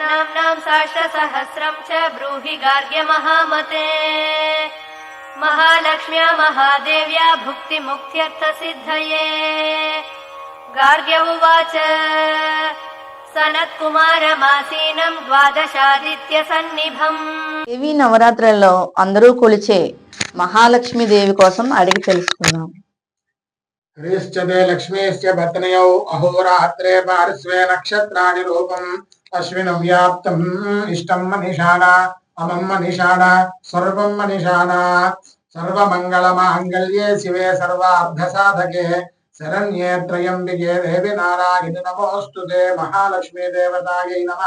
नाम्नां साष्टसहस्रं च ब्रूहि गार्ग्यमहामते महालक्ष्म्या महादेव्या भुक्तिमुक्त्यर्थसिद्धये गार्ग्य उवाच सनत्कुमारमासीनं द्वादशादित्यसन्निभम् దేవి నవరాత్రులలో అందరూ కొలిచే మహాలక్ష్మీదేవి కోసం అడిగి తెలుసుకుందాం ह्रीश्चते लक्ष्मी पत्न्यौ अहोरात्रे पार्श्वे नक्षत्राणि रूपम् अश्विनव्याप्तम् इष्टम् मनिषाणा, अमम् मनिषाणा, सर्वम् मनिषाणा। सर्वमङ्गलमाङ्गल्ये शिवे सर्वार्धसाधके। శరణ్యే త్రయంబికే దేవి నారాయణి నమోస్తుతే మహాలక్ష్మీ దేవతాయై నమ.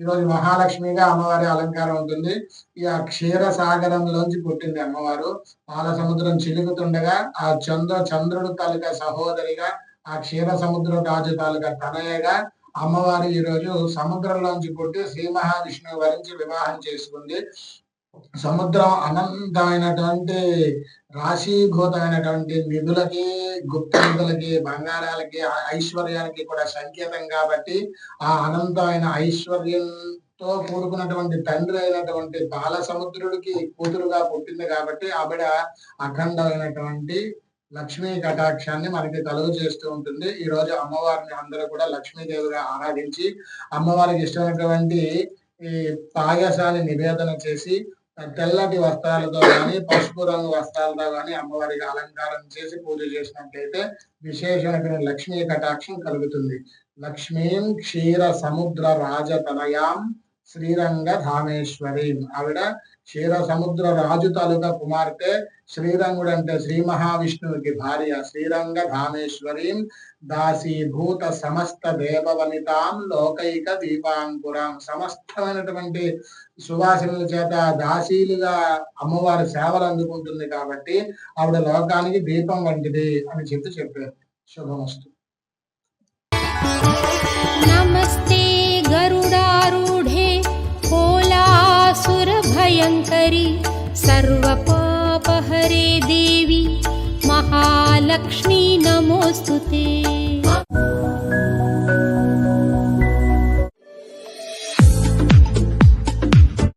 ఈరోజు మహాలక్ష్మిగా అమ్మవారి అలంకారం ఉంటుంది. ఈ ఆ క్షీర సాగరంలోంచి పుట్టింది అమ్మవారు. పాల సముద్రం చిలుకుతుండగా ఆ చంద్ర చంద్రుడు తాలూకా సహోదరిగా ఆ క్షీర సముద్ర రాజు తాలూకా తనయగా అమ్మవారు ఈ రోజు సముద్రంలోంచి పుట్టి శ్రీ మహావిష్ణువు వరించి వివాహం చేసుకుంది. సముద్రం అనంతమైనటువంటి రాశీభూతమైనటువంటి నిధులకి గుప్త నిధులకి బంగారాలకి ఐశ్వర్యానికి కూడా సంకేతం కాబట్టి ఆ అనంతమైన ఐశ్వర్యంతో కూడుకున్నటువంటి తండ్రి అయినటువంటి బాల సముద్రుడికి కూతురుగా పుట్టింది కాబట్టి ఆవిడ అఖండమైనటువంటి లక్ష్మీ కటాక్షాన్ని మనకి కలుగు చేస్తూ ఉంటుంది. ఈ రోజు అమ్మవారిని అందరూ కూడా లక్ష్మీదేవిగా ఆరాధించి అమ్మవారికి ఇష్టమైనటువంటి ఈ పాయసాన్ని నివేదన చేసి తెల్లటి వస్త్రాలతో కానీ పసుపు రంగు వస్త్రాలతో కానీ అమ్మవారికి అలంకారం చేసి పూజ చేసినట్లయితే విశేషమైన లక్ష్మీ కటాక్షం కలుగుతుంది. లక్ష్మీం క్షీర సముద్ర రాజతనయాం శ్రీరంగ రామేశ్వరి ఆవిడ క్షీర సముద్ర రాజు తాలూకా కుమార్తె శ్రీరంగుడు అంటే శ్రీ మహావిష్ణువుకి భార్య శ్రీరంగ రామేశ్వరి దాసీభూత సమస్త దేవవనితాం లోకైక దీపాంకురం. సమస్తమైనటువంటి సువాసనల చేత దాసీలుగా అమ్మవారి సేవలు అందుకుంటుంది కాబట్టి ఆవిడ లోకానికి దీపం వంటిది అని చెప్పి చెప్పారు. శుభమస్తు. నమస్తే कोलासुरभयङ्करि सर्वपापहरे देवी महालक्ष्मी नमोऽस्तु ते